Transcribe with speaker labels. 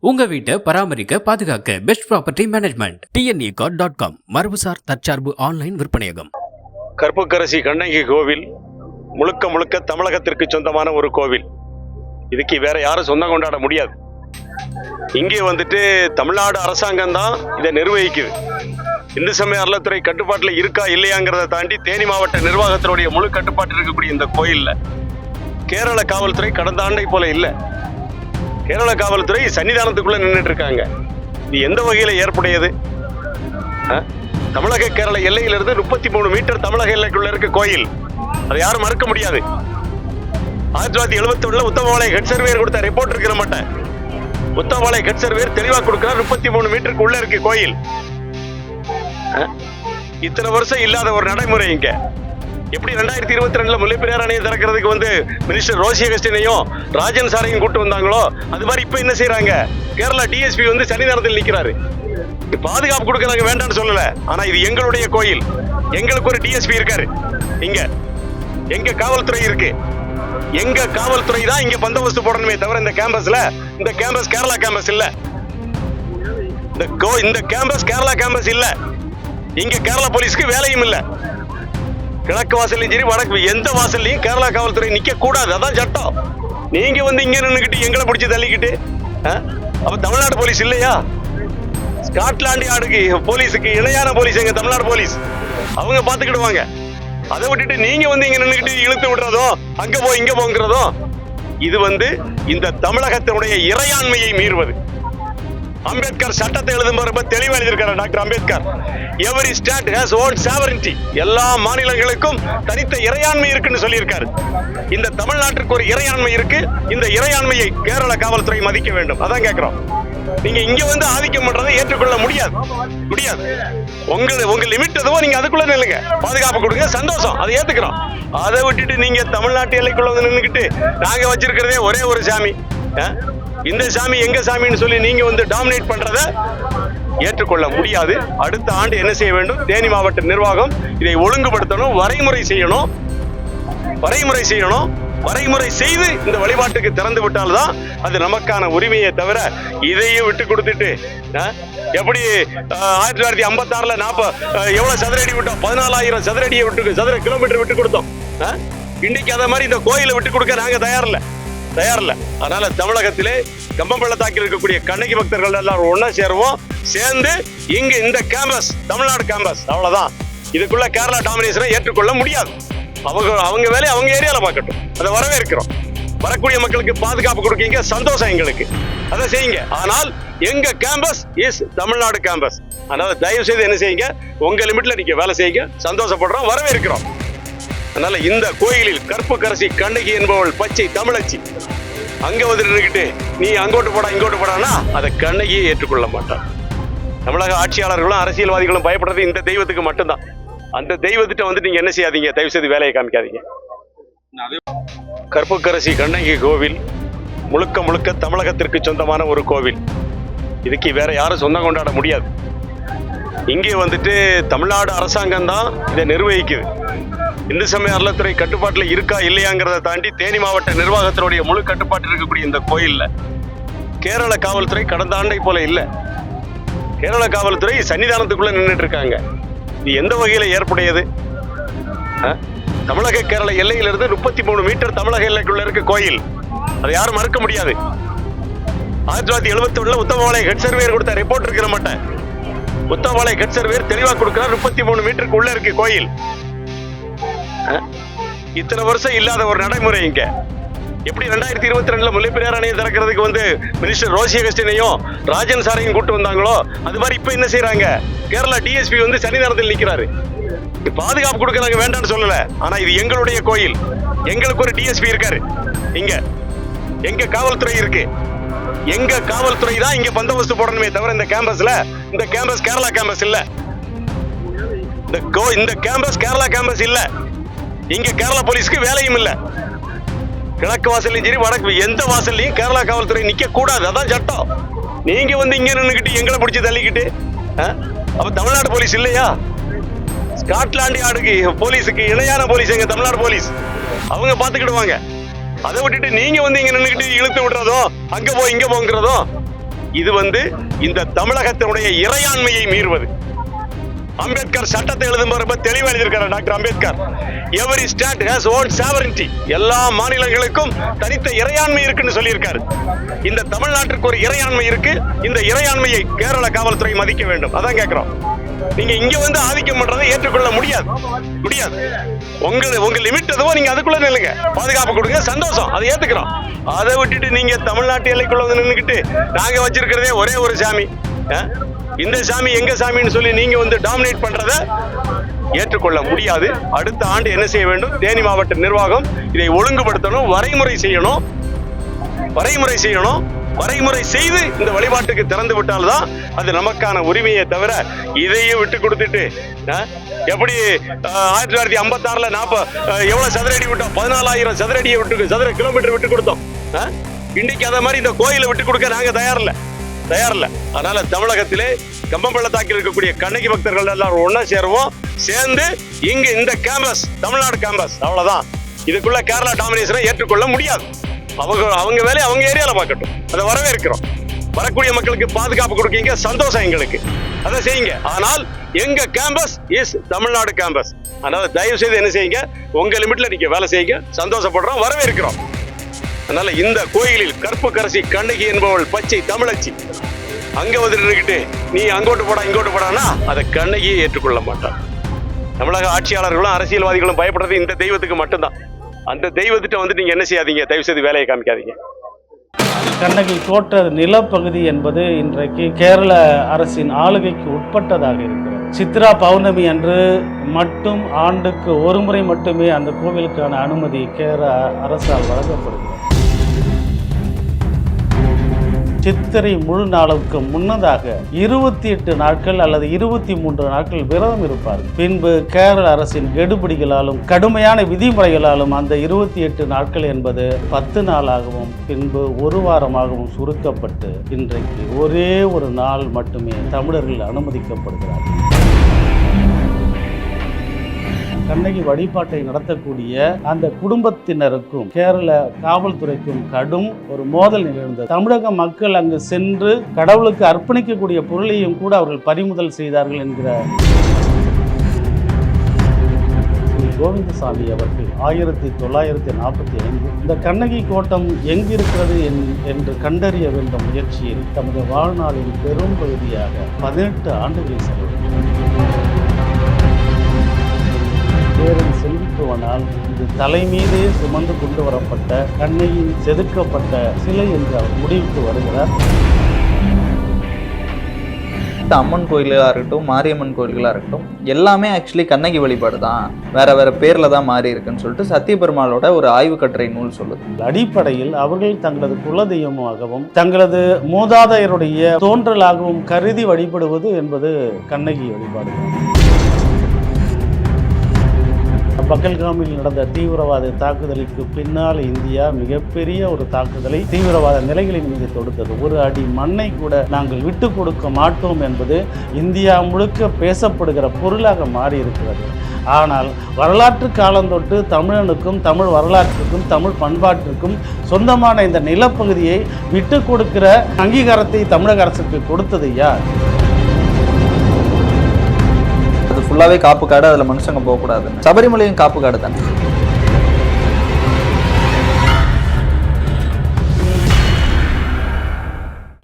Speaker 1: உங்க வீட்டை பராமரிக்க பாதுகாக்க best property management TNE card dot com மரபுசார் தற்சார்பு ஆன்லைன் விற்பனையகம்.
Speaker 2: கற்புக்கரசி கண்ணகி கோவில் முழுக்க முழுக்க தமிழகத்திற்கு சொந்தமான ஒரு கோவில். இதுக்கு வேற யாரும் சொந்தம் கொண்டாட முடியாது. இங்கே வந்துட்டு தமிழ்நாடு அரசாங்கம் தான் இதை நிர்வகிக்குது. இந்து சமய அறலத்துறை கட்டுப்பாட்டில் இருக்கா இல்லையாங்கிறத தாண்டி தேனி மாவட்ட நிர்வாகத்தினுடைய முழு கட்டுப்பாட்டில் இருக்கக்கூடிய இந்த கோயிலில் கேரள காவல்துறை கடந்த ஆண்டை போல இல்லை. கேரள காவல்துறை சன்னிதானத்துக்குள்ள நின்றுட்டு இருக்காங்க. இது எந்த வகையில ஏற்புடையது? ஆ? தமிழக கேரள எல்லையிலிருந்து முப்பத்தி மூணு மீட்டர் தமிழக எல்லைக்குள்ள இருக்க கோயில். அதை யாரும் மறுக்க முடியாது. ஆயிரத்தி தொள்ளாயிரத்தி எழுபத்தி ஒண்ணுல உத்தமபாளைய ஹெட் சர்வேயர் கொடுத்த ரிப்போர்ட் இருக்கிற மாட்டேன் உத்தமபாளைய ஹெட் சர்வேயர் தெளிவா கொடுக்கிறார் முப்பத்தி மூணு மீட்டருக்கு உள்ள இருக்கு கோயில். இத்தனை வருஷம் இல்லாத ஒரு நடைமுறை இங்க. எப்படி ரெண்டாயிரத்தி இருபத்தி ரெண்டுல முல்லைப்பெரியார் அணையை திறக்கிறதுக்கு வந்து மினிஸ்டர் ரோசி அகஸ்டினையும் ராஜன் சாரையும் கூட்டு வந்தாங்களோ அது மாதிரி இப்ப என்ன செய்யறாங்க கேரளா டிஎஸ்பி வந்து சனி நேரத்தில் நிக்கிறாரு. பாதுகாப்பு கொடுக்கறாங்க வேண்டாம்னு சொல்லல. ஆனா இது எங்களுடைய கோயில். எங்களுக்கு ஒரு டிஎஸ்பி இருக்காரு. இங்க. எங்க காவல்துறை இருக்கு. எங்க காவல்துறை தான் இங்க பந்தோபஸ்து போடணுமே தவிர இந்த கேம்பஸ்ல இந்த கேம்பஸ் கேரளா கேம்பஸ் இல்ல. இந்த கோ இந்த கேம்பஸ் கேரளா கேம்பஸ் இல்ல. இங்க கேரளா போலீஸ்க்கு வேலையும் இல்லை. கிழக்கு வாசல்லையும் சரி வடக்கு எந்த வாசல்லையும் கேரளா காவல்துறை நிக்க கூடாது அதான் சட்டம். நீங்க வந்து இங்க நின்றுக்கிட்டு எங்களை பிடிச்சி தள்ளிக்கிட்டு அப்ப தமிழ்நாடு போலீஸ் இல்லையா? ஸ்காட்லாந்து யார்டுக்கு போலீஸுக்கு இணையான போலீஸ் எங்க தமிழ்நாடு போலீஸ். அவங்க பாத்துக்கிடுவாங்க. அதை விட்டுட்டு நீங்க வந்து இங்க நின்றுக்கிட்டு இழுத்து விடுறதும் அங்க போ இங்க போங்கிறதும் இது வந்து இந்த தமிழகத்தினுடைய இறையாண்மையை மீறுவது. அம்பேத்கர் சட்டத்தை எழுதும் ரொம்ப தெளிவா எழுதியிருக்காரு doctor Ambedkar. Every state has own sovereignty எல்லா மாநிலங்களுக்கும் தனித்த இறையாண்மை இருக்குன்னு சொல்லியிருக்காரு. இந்த தமிழ்நாட்டிற்கு ஒரு இறையாண்மை இருக்கு. இந்த இறையாண்மையை கேரள காவல்துறை மதிக்க வேண்டும். அதான் கேட்கிறோம் நீங்க இங்க வந்து ஆதிக்கம் பண்றதை ஏற்றுக்கொள்ள முடியாது. முடியாது. உங்க உங்க லிமிட் எதுவோ நீங்க அதுக்குள்ள நில்லுங்க. பாதுகாப்பு கொடுங்க. சந்தோஷம். அதை ஏத்துக்கிறோம். அதை விட்டுட்டு நீங்க தமிழ்நாட்டு எல்லைக்குள்ள வந்து நின்னுக்கிட்டு நாங்க வச்சிருக்கிறதே ஒரே ஒரு சாமி. ஆஹ் இந்த சாமி எங்க சாமின்னு சொல்லி நீங்க வந்து டாமினேட் பண்றத ஏற்றுக்கொள்ள முடியாது. அடுத்த ஆண்டு என்ன செய்ய வேண்டும்? தேனி மாவட்ட நிர்வாகம் இதை ஒழுங்குபடுத்தணும் வரைமுறை செய்யணும். வரைமுறை செய்யணும். வரைமுறை செய்து இந்த வழிபாட்டுக்கு திறந்து விட்டால்தான் அது நமக்கான உரிமையை தவிர இதையும் விட்டு கொடுத்துட்டு ஆ, எப்படி ஆயிரத்தி தொள்ளாயிரத்தி ஐம்பத்தி ஆறுல நாற்ப எவ்வளவு சதுரடி விட்டோம்? பதினாலாயிரம் சதுரடியை விட்டு சதுர கிலோமீட்டர் விட்டு கொடுத்தோம் இன்னைக்கு அதை மாதிரி இந்த கோயிலை விட்டு கொடுக்க நாங்க தயாரில்லை. தயாரில்ல. அதனால தமிழகத்திலே கம்பம் பள்ளத்தாக்கில் இருக்கக்கூடிய கண்ணகி பக்தர்கள் எல்லாரும் ஒன்னா சேருவோம். சேர்ந்து இங்க இந்த கேம்பஸ் தமிழ்நாடு கேம்பஸ் அவ்வளவுதான். இதுக்குள்ள கேரளா டாமினேஷனை ஏற்றுக்கொள்ள முடியாது. அவங்க அவங்க வேலையை அவங்க ஏரியால பார்க்கட்டும். அதை வரவேற்கிறோம். வரக்கூடிய மக்களுக்கு பாதுகாப்பு கொடுக்கீங்க சந்தோஷம் எங்களுக்கு. அதை செய்யுங்க. ஆனால் எங்க கேம்பஸ் இஸ் தமிழ்நாடு கேம்பஸ் அதனால தயவு செய்து என்ன செய்யுங்க? உங்க லிமிட்ல நீங்க வேலை செய்யுங்க. சந்தோஷப்படுறோம் வரவேற்கிறோம். அதனால இந்த கோயிலில் கற்புக்கரசி கண்ணகி என்பவள் பச்சை தமிழச்சி. அங்க வந்துட்டு நீ அங்கோட்டு போடா இங்கோட்டு போடானா அதை கண்ணகியை ஏற்றுக்கொள்ள மாட்டான் தமிழக ஆட்சியாளர்களும் அரசியல்வாதிகளும் பயப்படுறது இந்த தெய்வத்துக்கு மட்டும்தான். அந்த தெய்வத்திட்ட வந்து நீங்க என்ன செய்யாதீங்க? தயவு செய்து வேலையை காமிக்காதீங்க. கற்புக்கரசி கண்ணகி கோவில் முழுக்க முழுக்க தமிழகத்திற்கு சொந்தமான ஒரு கோவில். இதுக்கு வேற யாரும் சொந்தம் கொண்டாட முடியாது. இங்கே வந்துட்டு தமிழ்நாடு அரசாங்கம் தான் இதை நிர்வகிக்குது. இந்து சமய அறநிலைத்துறை கட்டுப்பாட்டில் இருக்கா இல்லையாங்கிறத தாண்டி தேனி மாவட்ட நிர்வாகத்தினுடைய முழு கட்டுப்பாட்டில் இருக்கக்கூடிய இந்த கோயில்ல கேரள காவல்துறை கடந்த ஆண்டை போல இல்லை. கேரள காவல்துறை சன்னிதானத்துக்குள்ள நின்றுட்டு இருக்காங்க. இது எந்த வகையில ஏற்புடையது? தமிழக கேரள எல்லையிலிருந்து முப்பத்தி மூணு மீட்டர் தமிழக எல்லைக்குள்ள இருக்க கோயில். அதை யாரும் மறுக்க முடியாது. ஆயிரத்தி தொள்ளாயிரத்தி எழுபத்தி ஒண்ணுல உத்தமபாளைய ஹெட் சர்வேயர் கொடுத்த ரிப்போர்ட் இருக்கிற மாட்டேன் உத்தமபாளைய ஹெட் சர்வேயர் தெளிவா கொடுக்கிறார். முப்பத்தி மூணு மீட்டருக்கு உள்ள இருக்கு கோயில். இத்தனை வருஷம் இல்லாத ஒரு நடைமுறை இங்க. எப்படி ரெண்டாயிரத்தி இருபத்தி ரெண்டுல முல்லைப்பெரியார் அணையை திறக்கிறதுக்கு வந்து மினிஸ்டர் ரோசி அகஸ்டினையும் ராஜன் சாரையும் கூட்டு வந்தாங்களோ அது மாதிரி இப்ப என்ன செய்யறாங்க கேரளா டிஎஸ்பி வந்து சனி நேரத்தில் நிக்கிறாரு. பாதுகாப்பு கொடுக்கறாங்க வேண்டாம்னு சொல்லல. ஆனா இது எங்களுடைய கோயில். எங்களுக்கு ஒரு டிஎஸ்பி இருக்காரு. இங்க. எங்க காவல்துறை இருக்கு. எங்க காவல்துறை தான் இங்க பந்தோபஸ்து போடணுமே தவிர இந்த கேம்பஸ்ல இந்த கேம்பஸ் கேரளா கேம்பஸ் இல்ல. இந்த கோ இந்த கேம்பஸ் கேரளா கேம்பஸ் இல்லை. இங்க கேரளா போலீஸ்க்கு வேலையும் இல்ல. கிழக்கு வாசல்லையும் சரி வடக்கு எந்த வாசல்லையும் கேரளா காவல்துறை நிக்க கூடாது. அதான் சட்டம். நீங்க வந்து இங்க நின்றுக்கிட்டு எங்களை பிடிச்சி தள்ளிக்கிட்டு ஆ? அப்ப தமிழ்நாடு போலீஸ் இல்லையா? ஸ்காட்லாண்டு யார்டுக்கு போலீஸுக்கு இணையான போலீஸ் எங்க தமிழ்நாடு போலீஸ். அவங்க பாத்துக்கிடுவாங்க. அதை விட்டுட்டு நீங்க வந்து இங்க நின்றுக்கிட்டு இழுத்து விடுறதும் அங்க போ இங்க போங்கிறதும் இது வந்து இந்த தமிழகத்தினுடைய இறையாண்மையை மீறுவது. அம்பேத்கர் சட்டத்தை எழுதும் போறப்ப தெளிவா எழுதியிருக்காரு doctor Ambedkar. Every state has own sovereignty எல்லா மாநிலங்களுக்கும் தனித்த இறையாண்மை இருக்குன்னு சொல்லியிருக்காரு. இந்த தமிழ்நாட்டிற்கு ஒரு இறையாண்மை இருக்கு. இந்த இறையாண்மையை கேரள காவல்துறை மதிக்க வேண்டும். அதான் கேட்கிறோம் நீங்க இங்க வந்து ஆதிக்கம் பண்றதை ஏற்றுக்கொள்ள முடியாது. முடியாது. உங்க உங்க லிமிட் எதுவோ நீங்க அதுக்குள்ள நில்லுங்க. பாதுகாப்பு கொடுங்க சந்தோஷம். அதை ஏத்துக்கிறோம். அதை விட்டுட்டு நீங்க தமிழ்நாட்டு எல்லைக்குள்ள வந்து நின்றுக்கிட்டு நாங்க வச்சிருக்கிறதே ஒரே ஒரு சாமி. இந்த சாமி எங்க சாமின்னு சொல்லி நீங்க வந்து டாமினேட் பண்றத ஏற்றுக்கொள்ள முடியாது. அடுத்த ஆண்டு என்ன செய்ய வேண்டும்? தேனி மாவட்ட நிர்வாகம் இதை ஒழுங்குபடுத்தணும் வரைமுறை செய்யணும். வரைமுறை செய்யணும். வரைமுறை செய்து இந்த வழிபாட்டுக்கு திறந்து விட்டால்தான் அது நமக்கான உரிமையை தவிர இதையும் விட்டு கொடுத்துட்டு எப்படி ஆயிரத்தி தொள்ளாயிரத்தி ஐம்பத்தி ஆறுல எவ்வளோ எவ்வளவு சதுரடி விட்டோம்? பதினாலாயிரம் சதுரடியை விட்டு சதுர கிலோமீட்டர் விட்டு கொடுத்தோம் ஆ? இன்னைக்கு அதை மாதிரி இந்த கோயிலை விட்டு கொடுக்க நாங்க தயாரில்லை. தயாரில்ல. அதனால தமிழகத்திலே கம்பம் பள்ளத்தாக்கில் இருக்கக்கூடிய கண்ணகி பக்தர்கள் எல்லாரும் ஒன்னா சேருவோம். சேர்ந்து இங்க இந்த கேம்பஸ் தமிழ்நாடு கேம்பஸ் அவ்வளவுதான். இதுக்குள்ள கேரளா டாமினேஷனை ஏற்றுக்கொள்ள முடியாது. அவங்க அவங்க வேலையை அவங்க ஏரியால பார்க்கட்டும். அதை வரவேற்கிறோம். வரக்கூடிய மக்களுக்கு பாதுகாப்பு கொடுக்கீங்க சந்தோஷம் எங்களுக்கு. அதை செய்யுங்க. ஆனால் எங்க கேம்பஸ் இஸ் தமிழ்நாடு கேம்பஸ் அதனால தயவு செய்து என்ன செய்யுங்க? உங்க லிமிட்ல நீங்க வேலை செய்யுங்க. சந்தோஷப்படுறோம் வரவேற்கிறோம். அதனால இந்த கோயிலில் கற்பு கரசி கண்ணகி என்பவள் பச்சை தமிழச்சி. அங்க வந்து நின்றுக்கிட்டு நீ அங்கோட்டு போடா இங்கோட்டு போடானா அதை கண்ணகியை ஏற்றுக்கொள்ள மாட்டான் தமிழக ஆட்சியாளர்களும் அரசியல்வாதிகளும் பயப்படுறது இந்த தெய்வத்துக்கு மட்டும்தான். அந்த தெய்வத்திட்ட வந்து நீங்க என்ன செய்யாதீங்க? தயவு செய்து வேலையை காமிக்காதீங்க.
Speaker 3: கண்ணகி தோற்ற நிலப்பகுதி என்பது இன்றைக்கு கேரள அரசின் ஆளுகைக்கு உட்பட்டதாக இருக்கிறது. சித்ரா பௌர்ணமி அன்று மட்டும் ஆண்டுக்கு ஒரு முறை மட்டுமே அந்த கோவிலுக்கான அனுமதி கேரள அரசால் வழங்கப்படுகிறது. சித்திரை முழு நாளுக்கு முன்னதாக இருபத்தி எட்டு நாட்கள் அல்லது இருபத்தி மூன்று நாட்கள் விரதம் இருப்பார். பின்பு கேரள அரசின் கெடுபிடிகளாலும் கடுமையான விதிமுறைகளாலும் அந்த இருபத்தி எட்டு நாட்கள் என்பது பத்து நாளாகவும் பின்பு ஒரு வாரமாகவும் சுருக்கப்பட்டு இன்றைக்கு ஒரே ஒரு நாள் மட்டுமே தமிழர்கள் அனுமதிக்கப்படுகிறார்கள். கண்ணகி வழிபாட்டை நடத்தக்கூடிய அந்த குடும்பத்தினருக்கும் கேரள காவல்துறைக்கும் கடும் ஒரு மோதல் நிகழ்ந்தது. தமிழக மக்கள் அங்கு சென்று கடவுளுக்கு அர்ப்பணிக்கக்கூடிய பொருளையும் கூட அவர்கள் பறிமுதல் செய்தார்கள் என்கிற ஸ்ரீ கோவிந்தசாமி அவர்கள் ஆயிரத்தி தொள்ளாயிரத்தி நாற்பத்தி ஐந்து. இந்த கண்ணகி கோட்டம் எங்கிருக்கிறது என்- என்று கண்டறிய வேண்டும் முயற்சியில். தமது வாழ்நாளின் பெரும் பகுதியாக பதினெட்டு ஆண்டுகளை செலவு பேரன் செல்விக்குவனால் இது தலைமீதே சுமந்து கொண்டு வரப்பட்ட கண்ணையில் செதுக்கப்பட்ட சிலை என்று அவர் முடிவுக்கு வருகிறார்.
Speaker 4: அம்மன் கோயிலாக இருக்கட்டும் மாரியம்மன் கோயில்களாக இருக்கட்டும் எல்லாமே ஆக்சுவலி கண்ணகி வழிபாடு தான். வேற வேற பேர்ல தான் மாறி இருக்குன்னு சொல்லிட்டு சத்தியபெருமாளோட ஒரு ஆய்வு கட்டுரை நூல் சொல்லுது.
Speaker 3: அடிப்படையில் அவர்கள் தங்களது குலதெய்வமாகவும் தங்களது மூதாதையருடைய தோன்றலாகவும் கருதி வழிபடுவது என்பது கண்ணகி வழிபாடு பக்கல்காமில் நடந்த தீவிரவாத தாக்குதலுக்கு பின்னால் இந்தியா மிகப்பெரிய ஒரு தாக்குதலை தீவிரவாத நிலைகளின் மீது தொடுத்தது. ஒரு அடி மண்ணை கூட நாங்கள் விட்டு கொடுக்க மாட்டோம் என்பது இந்தியா முழுக்க பேசப்படுகிற பொருளாக மாறி இருக்கிறது ஆனால் வரலாற்று காலந்தொட்டு தமிழனுக்கும் தமிழ் வரலாற்றுக்கும் தமிழ் பண்பாட்டிற்கும் சொந்தமான இந்த நிலப்பகுதியை விட்டு கொடுக்கிற அங்கீகாரத்தை தமிழக அரசுக்கு கொடுத்தது யார்?
Speaker 4: ஃபுல்லாகவே ஃபுல்லாவே காப்பு காடு அதில் மனுஷங்க போகக்கூடாது சபரிமலையும் காப்பு காடு தானே